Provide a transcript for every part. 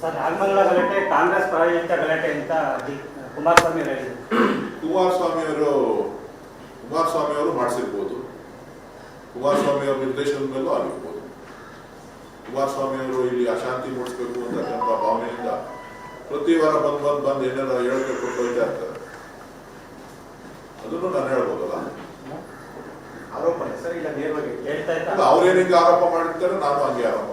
Sir Nagamangala ಗಲಾಟೆ ಕಾಂಗ್ರೆಸ್ ಪ್ರಾಯೋಜಿತ ಗಲಾಟೆ ಅಂತ ಕುಮಾರಸ್ವಾಮಿ ಅವರು ಹೇಳಿದ್ರು. ಕುಮಾರಸ್ವಾಮಿ ಅವರು ಕುಮಾರಸ್ವಾಮಿ ಅವರು ಮಾಡಿಸಿರ್ಬೋದು. ಕುಮಾರಸ್ವಾಮಿ ಅವರ ನಿರ್ದೇಶನದ ಮೇಲೂ ಆಗಿರ್ಬೋದು. ಕುಮಾರಸ್ವಾಮಿ ಅವರು ಇಲ್ಲಿ ಅಶಾಂತಿ ಮೂಡಿಸ್ಬೇಕು ಅಂತ ಭಾವನೆಯಿಂದ ಪ್ರತಿ ವಾರ ಬಂದ್ ಬಂದ್ ಬಂದ್ ಏನಾರ ಹೇಳಿಕೆ ಕೊಟ್ಟು ಹೋಗ್ತಾ ಇರ್ತಾರೆ. ಅದನ್ನು ನಾನು ಹೇಳ್ಬೋದಲ್ಲ? ಆರೋಪ ಸರ್ ಇಲ್ಲ ನೇರವಾಗಿ ಹೇಳ್ತಾ ಇದ್ದ. ಆರೋಪ ಮಾಡಿರ್ತಾರೆ ನಾನು ಹಂಗೆ ಆರೋಪ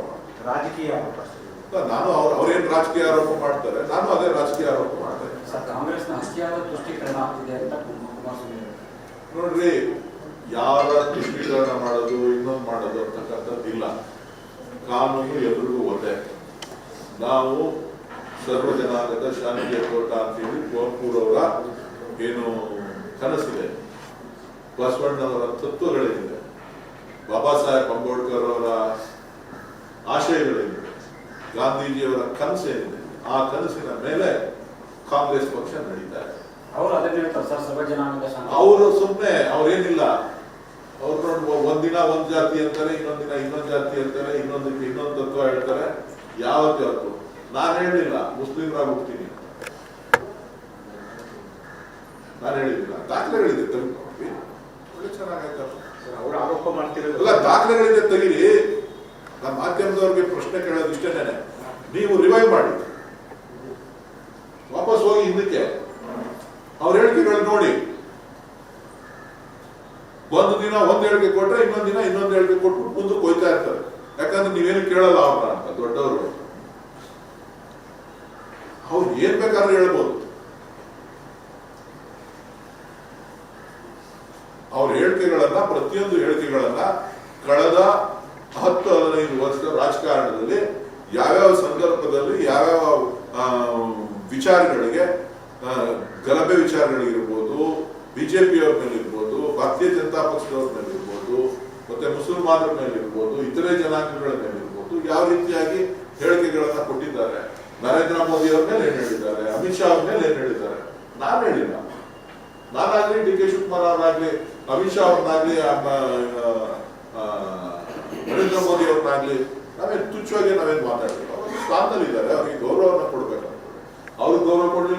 ರಾಜಕೀಯ ಆರೋಪ ಸರ್. ಅಲ್ಲ, ನಾನು ಅವ್ರು ಅವ್ರೇನು ರಾಜಕೀಯ ಆರೋಪ ಮಾಡ್ತಾರೆ? ನಾನು ಅದೇ ರಾಜಕೀಯ ಆರೋಪ ಮಾಡ್ತೇನೆ. ಸರ್ ಕಾಂಗ್ರೆಸ್ನ ಅತಿಯಾದ ತುಷ್ಟೀಕರಣ ಆಗ್ತಿದೆ ಅಂತ ಕುಮಾರಸ್ವಾಮಿ ನೋಡ್ರಿ ಯಾರ ತುಷ್ಟೀಕರಣ ಮಾಡೋದು ಇನ್ನೊಂದು ಮಾಡೋದು ಅಂತಕ್ಕಂಥದ್ದಿಲ್ಲ ಕಾನೂನು ಎಲ್ರಿಗೂ ಒಂದೇ. ನಾವು ಸರ್ವ ಜನಾಂಗದ ಶಾಂತಿಯ ಕೋಟ ಅಂತೇಳಿ ಅವರ ಏನು ಕನಸಿದೆ. ಬಸವಣ್ಣವರ ತತ್ವಗಳೇನಿದೆ ಬಾಬಾ ಸಾಹೇಬ್ ಅಂಬೇಡ್ಕರ್ ಅವರ ಆಶಯಗಳೇನಿದೆ ಗಾಂಧೀಜಿಯವರ ಏನಿದೆ ಆ ಕನಸಿನ ಮೇಲೆ ಕಾಂಗ್ರೆಸ್ ಪಕ್ಷ ನಡೀತಾ ಇದೆ. ಅವರು ಸುಮ್ಮನೆ ಅವ್ರೇನಿಲ್ಲ. ಅವ್ರು ನೋಡಿ ಒಂದಿನ ಒಂದ್ ಜಾತಿ ಅಂತಾರೆ ಇನ್ನೊಂದಿನ ದಿನ ಇನ್ನೊಂದ್ ಜಾತಿ ಅಂತಾರೆ ಇನ್ನೊಂದಕ್ಕೆ ಇನ್ನೊಂದು ತತ್ವ ಹೇಳ್ತಾರೆ. ಯಾವ ಜಾತು ನಾನು ಹೇಳಿಲ್ಲ ಮುಸ್ಲಿಮರಾಗಿ ಹೋಗ್ತೀನಿ ನಾನು ಹೇಳಿಲ್ಲ ದಾಖಲೆಗಳಿದೆ ಹೇಳಿದೆ ಒಳ್ಳೆ ಚೆನ್ನಾಗಾಯ್ತಲ್ಲ ಅವ್ರು ಅವರು ಆರೋಪ ಮಾಡ್ತಿರೋದು. ಎಲ್ಲ ದಾಖಲೆಗಳಿದೆ ತೆಗಿರಿ. ನಮ್ಮ ಮಾಧ್ಯಮದವ್ರಿಗೆ ಪ್ರಶ್ನೆ ಕೇಳೋದು ಇಷ್ಟೇನೆ ನೀವು ರಿವೈವ್ ಮಾಡಿ. ವಾಪಸ್ ಹೋಗಿ ಹಿಂದಕ್ಕೆ. ಅವ್ರ ಹೇಳಿಕೆಗಳು ನೋಡಿ. ಒಂದು ದಿನ ಒಂದ್ ಹೇಳಿಕೆ ಕೊಟ್ರೆ ಇನ್ನೊಂದ್ ದಿನ ಇನ್ನೊಂದ್ ಹೇಳಿಕೆ ಕೊಟ್ಟು ಮುಂದಕ್ಕೆ ಹೋಯ್ತಾ ಇರ್ತಾರೆ. ಯಾಕಂದ್ರೆ ನೀವೇನು ಕೇಳಲ್ಲ ಅವ್ರನ್ನ ಅಂತ ದೊಡ್ಡವರು. ಅವ್ರು ಏನ್ ಬೇಕಾದ್ರೂ ಹೇಳ್ಬೋದು. ಅವ್ರ ಹೇಳಿಕೆಗಳನ್ನ ಪ್ರತಿಯೊಂದು ಹೇಳಿಕೆಗಳನ್ನ ಕಳೆದ ಹತ್ತು ಹದಿನೈದು ವರ್ಷ ರಾಜಕಾರಣದಲ್ಲಿ ಆ, ವಿಚಾರಗಳಿಗೆ ಗಲಭೆ ವಿಚಾರಗಳಿಗಿರ್ಬೋದು ಬಿಜೆಪಿಯವ್ರ ಮೇಲಿರ್ಬೋದು ಭಾರತೀಯ ಜನತಾ ಪಕ್ಷದವ್ರ ಮೇಲಿರ್ಬೋದು ಮತ್ತೆ ಮುಸಲ್ಮಾನರ ಮೇಲಿರ್ಬೋದು ಇತರೆ ಜನಾಂಗಗಳ ಮೇಲಿರ್ಬೋದು ಯಾವ ರೀತಿಯಾಗಿ ಹೇಳಿಕೆಗಳನ್ನ ಕೊಟ್ಟಿದ್ದಾರೆ. ನರೇಂದ್ರ ಮೋದಿ ಅವ್ರ ಮೇಲೆ ಏನ್ ಹೇಳಿದ್ದಾರೆ? ಅಮಿತ್ ಶಾ ಅವ್ರ ಮೇಲೆ ಏನ್ ಹೇಳಿದ್ದಾರೆ? ನಾನು ಹೇಳಿಲ್ಲ. ನಾನಾಗ್ಲಿ ಡಿ ಕೆ ಶಿವಕುಮಾರ್ ಅವರಾಗ್ಲಿ, ಅಮಿತ್ ಶಾ ಅವ್ರನ್ನಾಗ್ಲಿ ನರೇಂದ್ರ ಮೋದಿ ಅವ್ರನ್ನಾಗ್ಲಿ ನಾವೇನ್ ತುಚ್ಛವಾಗಿ ನಾವೇನ್ ಮಾತಾಡ್ತೀವಿ? ಅವರು ಸ್ಥಾನದಲ್ಲಿದ್ದಾರೆ ಅವ್ರಿಗೆ ಗೌರವ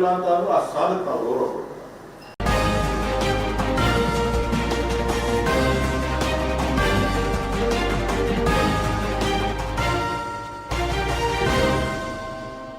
ಕೊಡ್ಲಿಲ್ಲ ಅಂತ ಅಂದ್ರೆ ಆ